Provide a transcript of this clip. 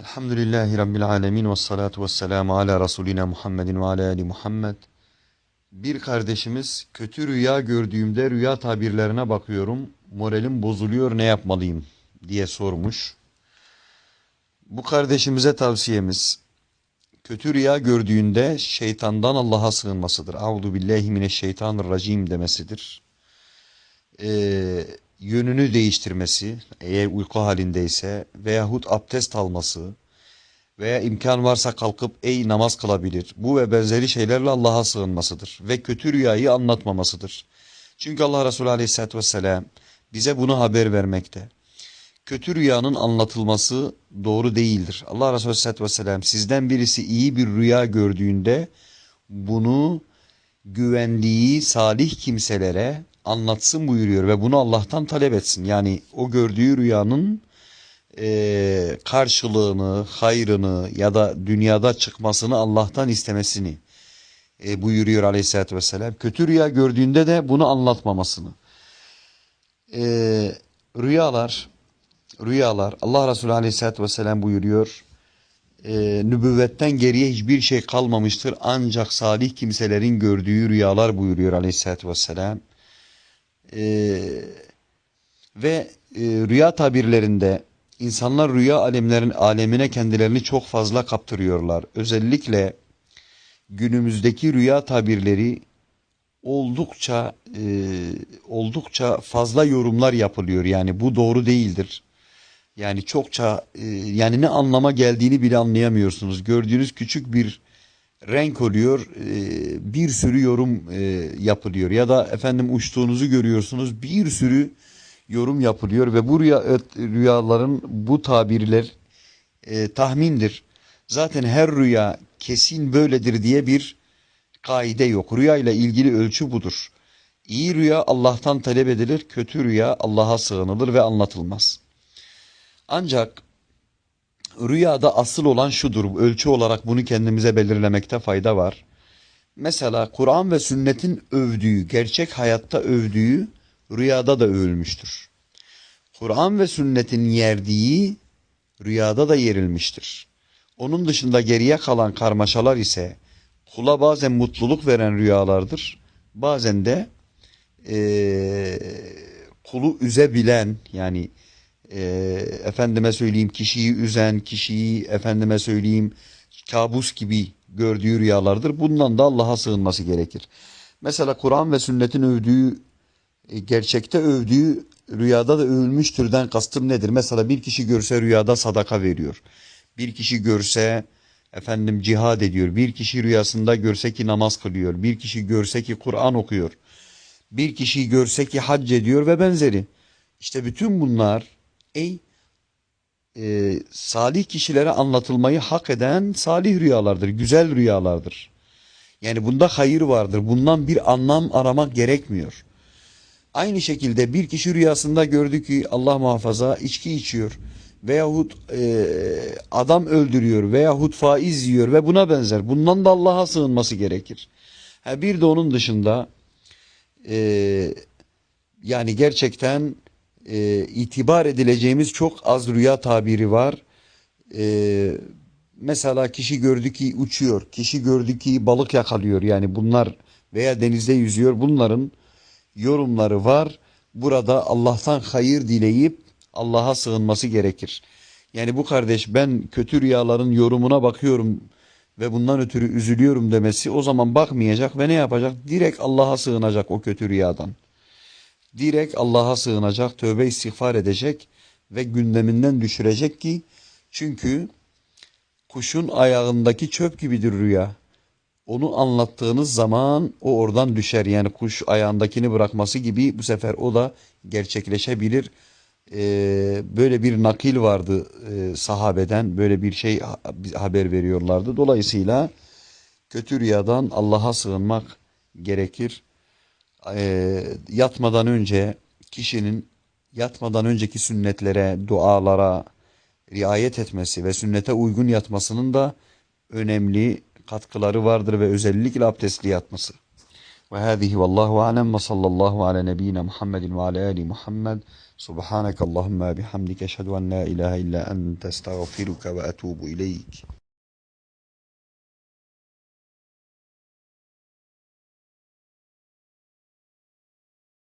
Elhamdülillahi Rabbil alemin ve salatu ve selamu ala Resulina Muhammedin ve ala Ali Muhammed. Bir kardeşimiz kötü rüya gördüğümde rüya tabirlerine bakıyorum. Moralim bozuluyor ne yapmalıyım diye sormuş. Bu kardeşimize tavsiyemiz kötü rüya gördüğünde şeytandan Allah'a sığınmasıdır. Auzu billahi mineşşeytanirracim demesidir. Ee, yönünü değiştirmesi eğer uyku halindeyse veyahut abdest alması veya imkan varsa kalkıp ey namaz kılabilir. Bu ve benzeri şeylerle Allah'a sığınmasıdır ve kötü rüyayı anlatmamasıdır. Çünkü Allah Resulü Aleyhisselatü Vesselam bize bunu haber vermekte. Kötü rüyanın anlatılması doğru değildir. Allah Resulü Aleyhisselatü Vesselam sizden birisi iyi bir rüya gördüğünde bunu güvendiği salih kimselere anlatsın buyuruyor ve bunu Allah'tan talep etsin. Yani o gördüğü rüyanın e, karşılığını, hayrını ya da dünyada çıkmasını Allah'tan istemesini e, buyuruyor aleyhissalatü vesselam. Kötü rüya gördüğünde de bunu anlatmamasını. E, rüyalar, rüyalar Allah Resulü aleyhissalatü vesselam buyuruyor. E, nübüvvetten geriye hiçbir şey kalmamıştır ancak salih kimselerin gördüğü rüyalar buyuruyor aleyhissalatü vesselam. Ee, ve e, rüya tabirlerinde insanlar rüya alemlerin alemine kendilerini çok fazla kaptırıyorlar. Özellikle günümüzdeki rüya tabirleri oldukça e, oldukça fazla yorumlar yapılıyor. Yani bu doğru değildir. Yani çokça e, yani ne anlama geldiğini bile anlayamıyorsunuz. Gördüğünüz küçük bir renk oluyor, e, bir sürü yorum e, yapılıyor ya da efendim uçtuğunuzu görüyorsunuz bir sürü yorum yapılıyor ve bu rüya, rüyaların bu tabirler e, tahmindir. Zaten her rüya kesin böyledir diye bir kaide yok. Rüya ile ilgili ölçü budur. İyi rüya Allah'tan talep edilir, kötü rüya Allah'a sığınılır ve anlatılmaz. Ancak Rüyada asıl olan şudur, ölçü olarak bunu kendimize belirlemekte fayda var. Mesela Kur'an ve sünnetin övdüğü, gerçek hayatta övdüğü rüyada da övülmüştür. Kur'an ve sünnetin yerdiği rüyada da yerilmiştir. Onun dışında geriye kalan karmaşalar ise kula bazen mutluluk veren rüyalardır. Bazen de e, kulu üzebilen yani e, efendime söyleyeyim kişiyi üzen, kişiyi efendime söyleyeyim kabus gibi gördüğü rüyalardır. Bundan da Allah'a sığınması gerekir. Mesela Kur'an ve sünnetin övdüğü, e, gerçekte övdüğü rüyada da övülmüş türden kastım nedir? Mesela bir kişi görse rüyada sadaka veriyor. Bir kişi görse efendim cihad ediyor. Bir kişi rüyasında görse ki namaz kılıyor. Bir kişi görse ki Kur'an okuyor. Bir kişi görse ki hac ediyor ve benzeri. İşte bütün bunlar ey e, salih kişilere anlatılmayı hak eden salih rüyalardır, güzel rüyalardır. Yani bunda hayır vardır. Bundan bir anlam aramak gerekmiyor. Aynı şekilde bir kişi rüyasında gördü ki Allah muhafaza içki içiyor veyahut e, adam öldürüyor veyahut faiz yiyor ve buna benzer. Bundan da Allah'a sığınması gerekir. Ha, bir de onun dışında e, yani gerçekten e, itibar edileceğimiz çok az rüya tabiri var. E, mesela kişi gördü ki uçuyor, kişi gördü ki balık yakalıyor yani bunlar veya denizde yüzüyor bunların yorumları var. Burada Allah'tan hayır dileyip Allah'a sığınması gerekir. Yani bu kardeş ben kötü rüyaların yorumuna bakıyorum ve bundan ötürü üzülüyorum demesi o zaman bakmayacak ve ne yapacak? Direkt Allah'a sığınacak o kötü rüyadan direkt Allah'a sığınacak, tövbe istiğfar edecek ve gündeminden düşürecek ki çünkü kuşun ayağındaki çöp gibidir rüya. Onu anlattığınız zaman o oradan düşer. Yani kuş ayağındakini bırakması gibi bu sefer o da gerçekleşebilir. Ee, böyle bir nakil vardı e, sahabeden böyle bir şey haber veriyorlardı. Dolayısıyla kötü rüyadan Allah'a sığınmak gerekir e, yatmadan önce kişinin yatmadan önceki sünnetlere, dualara riayet etmesi ve sünnete uygun yatmasının da önemli katkıları vardır ve özellikle abdestli yatması. Ve hâzihi vallahu alem ve sallallahu ala nebiyyina Muhammedin ve ala ali Muhammed. Subhanakallahumma bihamdike eşhedü en la ilahe illa ente estağfiruke ve etubu ileyk.